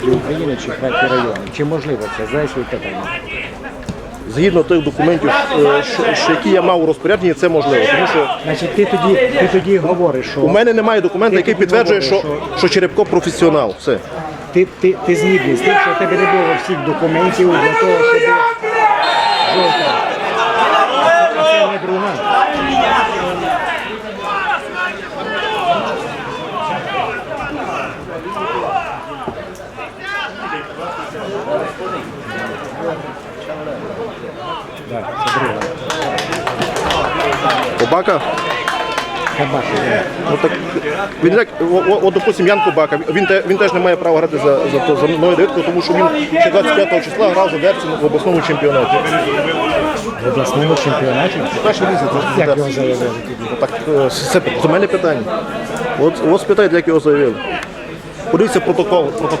чемпіонаті України чи чемпіонаті району. Чи можливо це? Свої питання. Згідно тих документів, е, що, що які я мав у розпорядженні, це можливо. Тому що Значить, ти тоді, ти тоді говориш, що у мене немає документа, який підтверджує, що, говориш, що Черепко професіонал. Все. ти, ти, ти згідний з тим, що в тебе не було всіх документів для того, щоб жовта. Це не друга. Так, це друга. Кобака, ну так він як, о, о, от, допустим, Ян Кобака, він, те, він теж не має права грати за, за, то- за мною довідку, тому що він ще 25 числа грав за Дерцем в обласному чемпіонаті. В обласному чемпіонаті. Перший різні Як його заявили тоді? Так, е, це до мене питання. От, от спитайте, як його заявили. Подивіться протокол, протокол